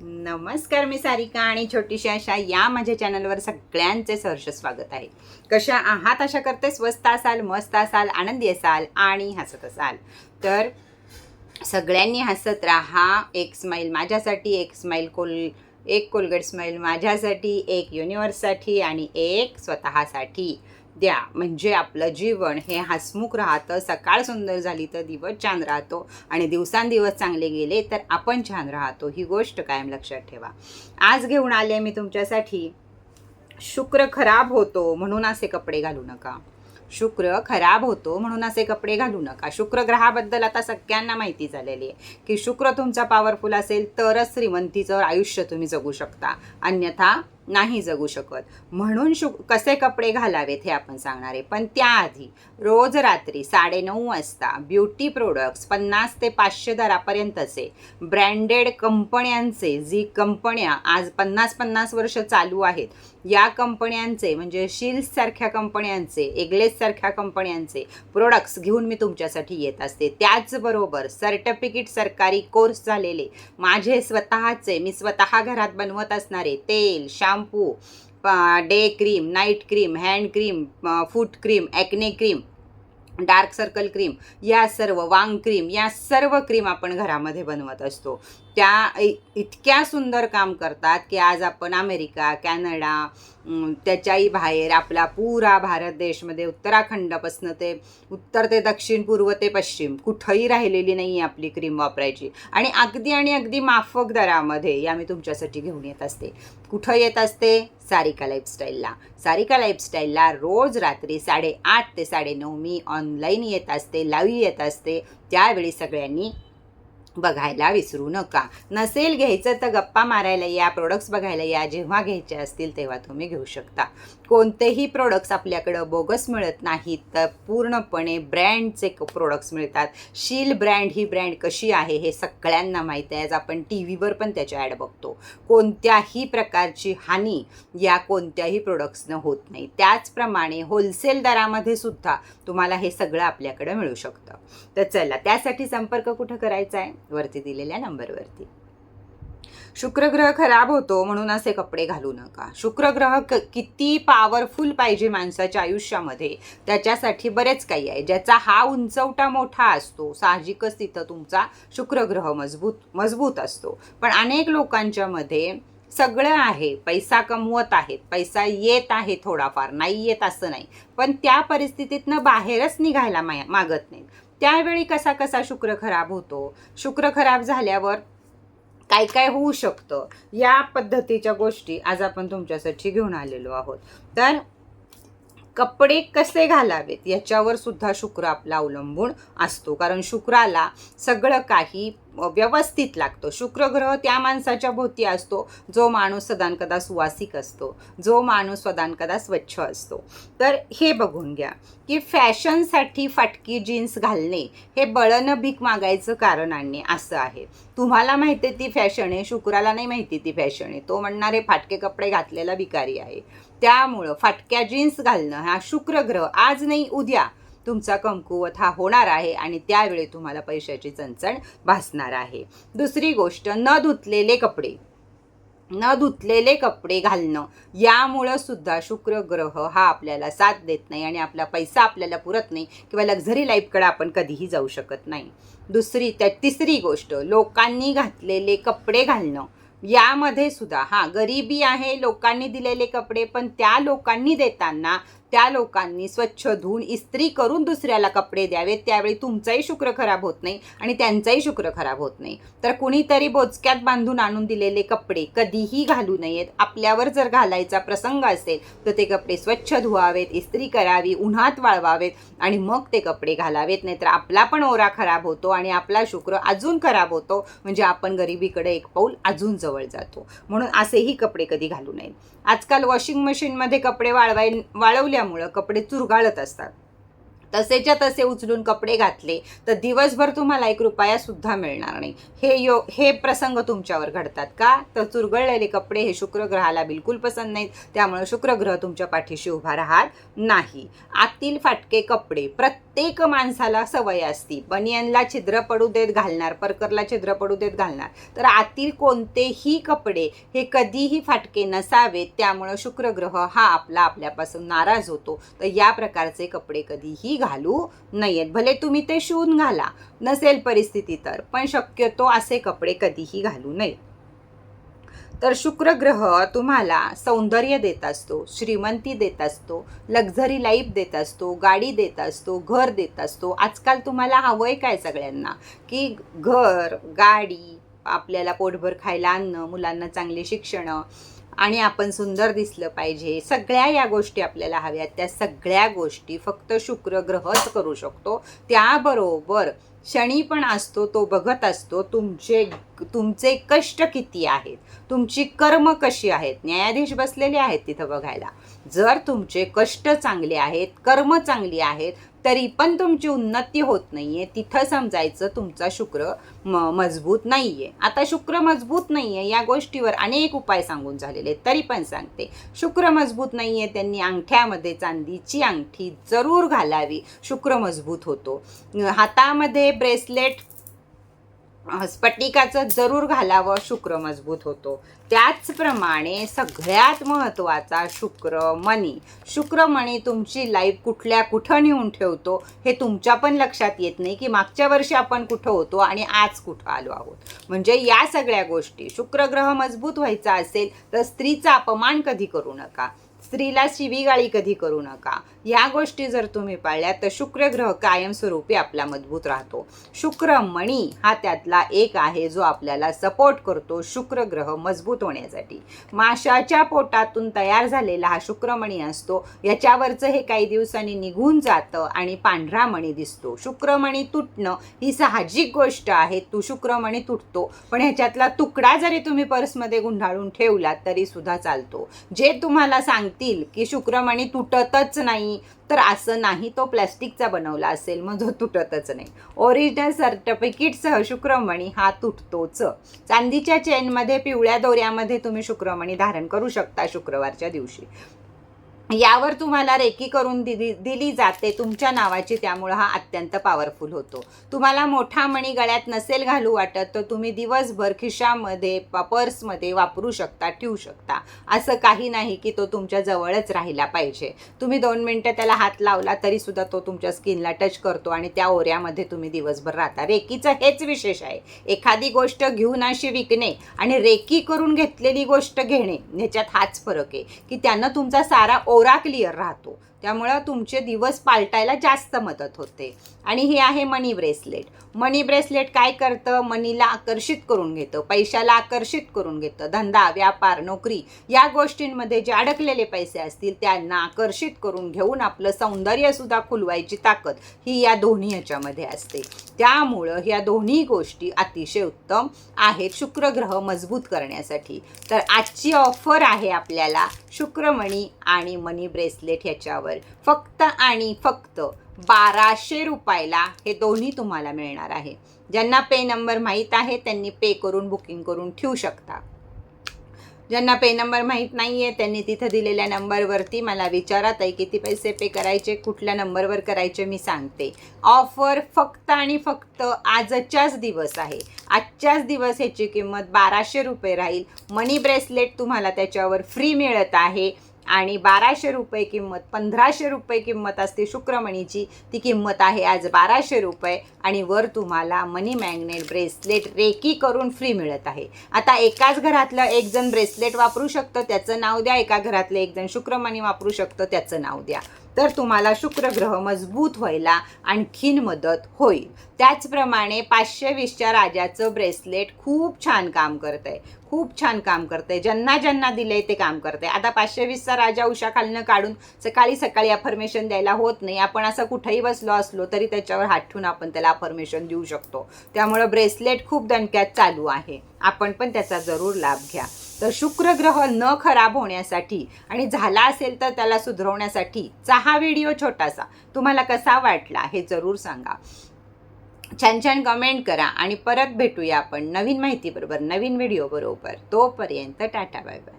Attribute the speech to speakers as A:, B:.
A: नमस्कार मी सारिका आणि छोटीशी अशा या माझ्या चॅनलवर सगळ्यांचे सहर्ष स्वागत आहे. कशा आहात? अशा करते. स्वस्त असाल मस्त असाल आनंदी असाल आणि हसत असाल. तर सगळ्यांनी हसत राहा. एक स्माईल माझ्यासाठी एक स्माईल कोल एक कोलगेट स्माईल माझ्यासाठी एक युनिवर्ससाठी आणि एक स्वतःसाठी. द्या. म्हणजे आपलं जीवन हे हसमुख राहतं सकाळ सुंदर झाली तर दिवस छान राहतो आणि दिवसांदिवस चांगले गेले तर आपण छान राहतो. ही गोष्ट कायम लक्षात ठेवा. आज घेऊन आले मी तुमच्यासाठी. शुक्र खराब होतो म्हणून असे कपडे घालू नका. शुक्र खराब होतो म्हणून असे कपडे घालू नका. शुक्र ग्रहाबद्दल आता सगळ्यांना माहिती झालेली आहे की शुक्र तुमचा पॉवरफुल असेल तरच श्रीमंतीचं आयुष्य तुम्ही जगू शकता. अन्यथा नाही जगू शकत. म्हणून शु कसे कपडे घालावेत हे आपण सांगणार आहे. पण त्याआधी रोज रात्री साडेनऊ वाजता ब्युटी प्रोडक्ट्स पन्नास ते पाचशे दरापर्यंतचे ब्रँडेड कंपन्यांचे जी कंपन्या आज पन्नास पन्नास वर्ष चालू आहेत या कंपन्यांचे म्हणजे शिल्ससारख्या कंपन्यांचे एग्लेससारख्या कंपन्यांचे प्रोडक्ट्स घेऊन मी तुमच्यासाठी येत असते. त्याचबरोबर सर्टिफिकेट सरकारी कोर्स झालेले. माझे स्वतःचे मी स्वतः घरात बनवत असणारे तेल shampoo day cream night cream hand cream foot cream acne cream dark circle cream या सर्व वांग क्रीम या सर्व क्रीम आपण घरामध्ये बनवत असतो. त्या इ- इतक्या सुंदर काम करतात की आज आपण अमेरिका कॅनडा त्याच्याही बाहेर आपला पुरा भारत देशमध्ये उत्तराखंडपासनं ते उत्तर ते दक्षिण पूर्व ते पश्चिम कुठंही राहिलेली नाही आहे आपली क्रीम वापरायची. आणि अगदी आणि अगदी माफक दरामध्ये या मी तुमच्यासाठी घेऊन येत असते. कुठं येत असते? सारिका लाईफस्टाईलला सारिका लाईफस्टाईलला रोज रात्री साडेआठ ते साडेनऊ मी ऑनलाईन येत असते लाईव्ह येत असते. त्यावेळी सगळ्यांनी बघायला विसरू नका. नसेल घ्यायचं तर गप्पा मारायला या. प्रोडक्ट्स बघायला या. जेव्हा घ्यायचे असतील तेव्हा तुम्ही घेऊ शकता. कोणतेही प्रोडक्ट्स आपल्याकडं बोगस मिळत नाहीत तर पूर्णपणे ब्रँडचे प्रोडक्ट्स मिळतात. शील ब्रँड ही ब्रँड कशी आहे हे सगळ्यांना माहीत आहे. आज आपण टी व्हीवर पण त्याच्या ॲड बघतो. कोणत्याही प्रकारची हानी या कोणत्याही प्रोडक्ट्सनं होत नाही. त्याचप्रमाणे होलसेल दरामध्ये सुद्धा तुम्हाला हे सगळं आपल्याकडं मिळू शकतं. तर चला त्यासाठी संपर्क कुठं करायचा आहे? वरती दिलेल्या नंबरवरती. शुक्रग्रह खराब होतो म्हणून असे कपडे घालू नका. शुक्रग्रह क किती पॉवरफुल पाहिजे माणसाच्या आयुष्यामध्ये. त्याच्यासाठी बरेच काही आहे. ज्याचा हा उंचवटा मोठा असतो साहजिकच तिथं तुमचा शुक्रग्रह मजबूत मजबूत असतो. पण अनेक लोकांच्या मध्ये सगळं आहे. पैसा कमवत आहेत. पैसा येत आहे थोडाफार. नाही येत असं नाही. पण त्या परिस्थितीतनं बाहेरच निघायला मा मागत नाहीत. त्यावेळी कसा कसा शुक्र खराब होतो? शुक्र खराब झाल्यावर काय काय होऊ शकतं? या पद्धतीच्या गोष्टी आज आपण तुमच्यासाठी घेऊन आलेलो आहोत. तर कपडे कसे घालावेत याच्यावर सुद्धा शुक्र आपला अवलंबून असतो. कारण शुक्राला सगळं काही व्यवस्थित लागतं. शुक्र ग्रह त्या माणसाच्या भोवती असतो. जो माणूस सदानकदा सुवासिक असतो. जो माणूस सदानकदा स्वच्छ असतो. तर हे बघून घ्या की फॅशनसाठी फाटकी जीन्स घालणे हे बळनं भीक मागायचं कारण आणणे असं आहे. तुम्हाला माहिती ती फॅशन आहे. शुक्राला नाही माहिती ती फॅशन आहे. तो म्हणणारे फाटके कपडे घातलेला भिकारी आहे. त्यामुळं फाटक्या जीन्स घालणं हा शुक्र ग्रह आज नाही उद्या तुमचा कमकुवत हा होणार आहे आणि त्यावेळी तुम्हाला पैशाची चणचण भासणार आहे. दुसरी गोष्ट न धुतलेले कपडे. न धुतलेले कपडे घालणं. यामुळं सुद्धा शुक्र ग्रह हा आपल्याला साथ देत नाही आणि आपला पैसा आपल्याला पुरत नाही किंवा लक्झरी लाईफकडे आपण कधीही जाऊ शकत नाही. दुसरी त्या तिसरी गोष्ट लोकांनी घातलेले कपडे घालणं. यामध्ये सुद्धा हां गरिबी आहे लोकांनी दिलेले कपडे पण त्या लोकांनी देताना त्या लोकांनी स्वच्छ धुवून इस्त्री करून दुसऱ्याला कपडे द्यावेत त्यावेळी तुमचाही शुक्र खराब होत नाही आणि त्यांचाही शुक्र खराब होत नाही. तर कुणीतरी बोचक्यात बांधून आणून दिलेले कपडे कधीही घालू नयेत. आपल्यावर जर घालायचा प्रसंग असेल तर ते कपडे स्वच्छ धुवावेत इस्त्री करावी उन्हात वाळवावेत आणि मग ते कपडे घालावेत. नाहीतर आपला पण ओरा खराब होतो आणि आपला शुक्र अजून खराब होतो. म्हणजे आपण गरिबीकडे एक पाऊल अजून जवळ जातो. म्हणून असेही कपडे कधी घालू नयेत. आजकाल वॉशिंग मशीनमध्ये कपडे वाळवाय वाळवले वाळवल्यामुळं कपडे चुरगाळत असतात. तसेच्या तसे उचलून कपडे घातले तर दिवसभर तुम्हाला एक रुपया सुद्धा मिळणार नाही. हे यो हे प्रसंग तुमच्यावर घडतात का? तर चुरगळलेले कपडे हे शुक्रग्रहाला बिलकुल पसंत नाहीत. त्यामुळे शुक्रग्रह तुमच्या पाठीशी उभा राहत नाही. आतील फाटके कपडे प्रत्येक प्रत्येक माणसाला सवय असती. बनियनला छिद्र पडू देत घालणार परकरला छिद्र पडू देत घालणार. तर आतील कोणतेही कपडे हे कधीही फाटके नसावेत. त्यामुळं शुक्रग्रह हा आपला आपल्यापासून नाराज होतो. तर या प्रकारचे कपडे कधीही घालू नयेत. भले तुम्ही ते शिवून घाला नसेल परिस्थिती तर पण शक्यतो असे कपडे कधीही घालू नयेत तर शुक्र ग्रह तुम्हाला सौंदर्य देत असतो श्रीमंती देत असतो लक्झरी लाईफ देत असतो गाडी देत असतो घर देत असतो. आजकाल तुम्हाला हवं आहे काय सगळ्यांना? की घर गाडी आपल्याला पोटभर खायला आणणं मुलांना चांगली शिक्षण आणि आपण सुंदर दिसलं पाहिजे. सगळ्या या गोष्टी आपल्याला हव्यात. त्या सगळ्या गोष्टी फक्त शुक्र ग्रहच करू शकतो. त्याबरोबर शनी पण असतो तो बघत असतो तुमचे तुमचे कष्ट किती आहेत? तुमची कर्म कशी आहेत? न्यायाधीश बसलेले आहेत तिथं बघायला. जर तुमचे कष्ट चांगले आहेत कर्म चांगली आहेत तरी पण तुमची उन्नती होत नाही आहे तिथं समजायचं तुमचा शुक्र म मजबूत नाही आहे आता शुक्र मजबूत नाही आहे या गोष्टीवर अनेक उपाय सांगून झालेले आहेत, तरी पण सांगते शुक्र मजबूत नाही आहे त्यांनी अंगठ्यामध्ये चांदीची अंगठी जरूर घालावी. शुक्र मजबूत होतो. हातामध्ये ब्रेसलेट स्फटिकाचं जरूर घालावं शुक्र मजबूत होतो. त्याचप्रमाणे सगळ्यात महत्त्वाचा शुक्र मणी. शुक्र मणी तुमची लाईफ कुठल्या कुठं नेऊन ठेवतो हे तुमच्या पण लक्षात येत नाही की मागच्या वर्षी आपण कुठं होतो आणि आज कुठं आलो आहोत. म्हणजे या सगळ्या गोष्टी शुक्रग्रह मजबूत व्हायचा असेल तर स्त्रीचा अपमान कधी करू नका. स्त्रीला शिवीगाळी कधी करू नका. या गोष्टी जर तुम्ही पाळल्या तर शुक्र ग्रह कायमस्वरूपी आपला मजबूत राहतो. शुक्र मणी हा त्यातला एक आहे जो आपल्याला सपोर्ट करतो शुक्र ग्रह मजबूत होण्यासाठी. माशाच्या पोटातून तयार झालेला हा शुक्रमणी असतो. याच्यावरचं हे काही दिवसांनी निघून जातं आणि पांढरा मणी दिसतो. शुक्रमणी तुटणं ही साहजिक गोष्ट आहे. तू शुक्रमणी तुटतो. पण ह्याच्यातला तुकडा जरी तुम्ही पर्समध्ये गुंडाळून ठेवला तरी सुद्धा चालतो. जे तुम्हाला सांगतील की शुक्रमणी तुटतच नाही तर असं नाही तो प्लॅस्टिकचा बनवला असेल मग जो तुटतच नाही. ओरिजिनल सर्टिफिकेटसह शुक्रमणी हा तुटतोच. चांदीच्या चेनमध्ये पिवळ्या दोऱ्यामध्ये तुम्ही शुक्रमणी धारण करू शकता शुक्रवारच्या दिवशी. यावर तुम्हाला रेकी करून दिली दिली जाते. तुमच्या नावाची त्यामुळं हा अत्यंत पॉवरफुल होतो. तुम्हाला मोठा मणी गळ्यात नसेल घालू वाटत तर तुम्ही दिवसभर खिशामध्ये प- पर्समध्ये वापरू शकता ठेवू शकता. असं काही नाही की तो तुमच्या जवळच राहिला पाहिजे. तुम्ही दोन मिनटं त्याला हात लावला तरी सुद्धा तो तुमच्या स्किनला टच करतो आणि त्या ओऱ्यामध्ये तुम्ही दिवसभर राहता. रेकीचं हेच विशेष आहे. एखादी गोष्ट घेऊन अशी विकणे आणि रेकी करून घेतलेली गोष्ट घेणे ह्याच्यात हाच फरक आहे. की त्यानं तुमचा सारा ओ ओरा क्लिअर राहतो त्यामुळं तुमचे दिवस पालटायला जास्त मदत होते. आणि हे आहे मनी ब्रेसलेट. मनी ब्रेसलेट काय करतं? मनीला आकर्षित करून घेतं पैशाला आकर्षित करून घेतं. धंदा व्यापार नोकरी या गोष्टींमध्ये जे अडकलेले पैसे असतील त्यांना आकर्षित करून घेऊन आपलं सौंदर्यसुद्धा खुलवायची ताकद ही या दोन्ही ह्याच्यामध्ये असते. त्यामुळं ह्या दोन्ही गोष्टी अतिशय उत्तम आहेत शुक्रग्रह मजबूत करण्यासाठी. तर आजची ऑफर आहे आपल्याला शुक्रमणी आणि मनी ब्रेसलेट ह्याच्यावर. फक्त आणि फक्त बाराशे रुपयाला हे दोन्ही तुम्हाला मिळणार आहे. ज्यांना पे नंबर माहीत आहे त्यांनी पे करून बुकिंग करून ठेवू शकता. ज्यांना पे नंबर माहीत नाही आहे त्यांनी तिथं दिलेल्या नंबरवरती मला विचारात आहे किती पैसे पे करायचे कुठल्या नंबरवर करायचे मी सांगते. ऑफर फक्त आणि फक्त आजच्याच दिवस आहे. आजच्याच दिवस ह्याची किंमत बाराशे रुपये राहील. मनी ब्रेसलेट तुम्हाला त्याच्यावर फ्री मिळत आहे. आणि बाराशे रुपये किंमत पंधराशे रुपये किंमत असते शुक्रमणीची. ती किंमत आहे आज बाराशे रुपये आणि वर तुम्हाला मनी मॅग्नेट ब्रेसलेट रेकी करून फ्री मिळत आहे. आता एकाच घरातलं एक जण ब्रेसलेट वापरू शकतं त्याचं नाव द्या. एका घरातलं एक जण शुक्रमणी वापरू शकतं त्याचं नाव द्या. तर तुम्हाला शुक्रग्रह मजबूत व्हायला आणखीन मदत होईल. त्याचप्रमाणे पाचशे वीसच्या राजाचं ब्रेसलेट खूप छान काम करत आहे खूप छान काम करते ज्यांना ज्यांना दिलंय ते काम करते आता पाचशे वीसचा राजा उषाखालनं काढून सकाळी सकाळी अफर्मेशन द्यायला होत नाही. आपण असं कुठेही बसलो असलो तरी त्याच्यावर हात ठेवून आपण त्याला अफर्मेशन देऊ शकतो. त्यामुळं ब्रेसलेट खूप दणक्यात चालू आहे. आपण पण त्याचा जरूर लाभ घ्या. तर शुक्रग्रह न खराब होण्यासाठी आणि झाला असेल तर त्याला सुधरवण्यासाठी हा व्हिडिओ छोटासा. तुम्हाला कसा वाटला हे जरूर सांगा. छान छान कमेंट करा आणि परत भेटूया आपण नवीन माहितीबरोबर नवीन व्हिडिओ बरोबर. तोपर्यंत टाटा बाय बाय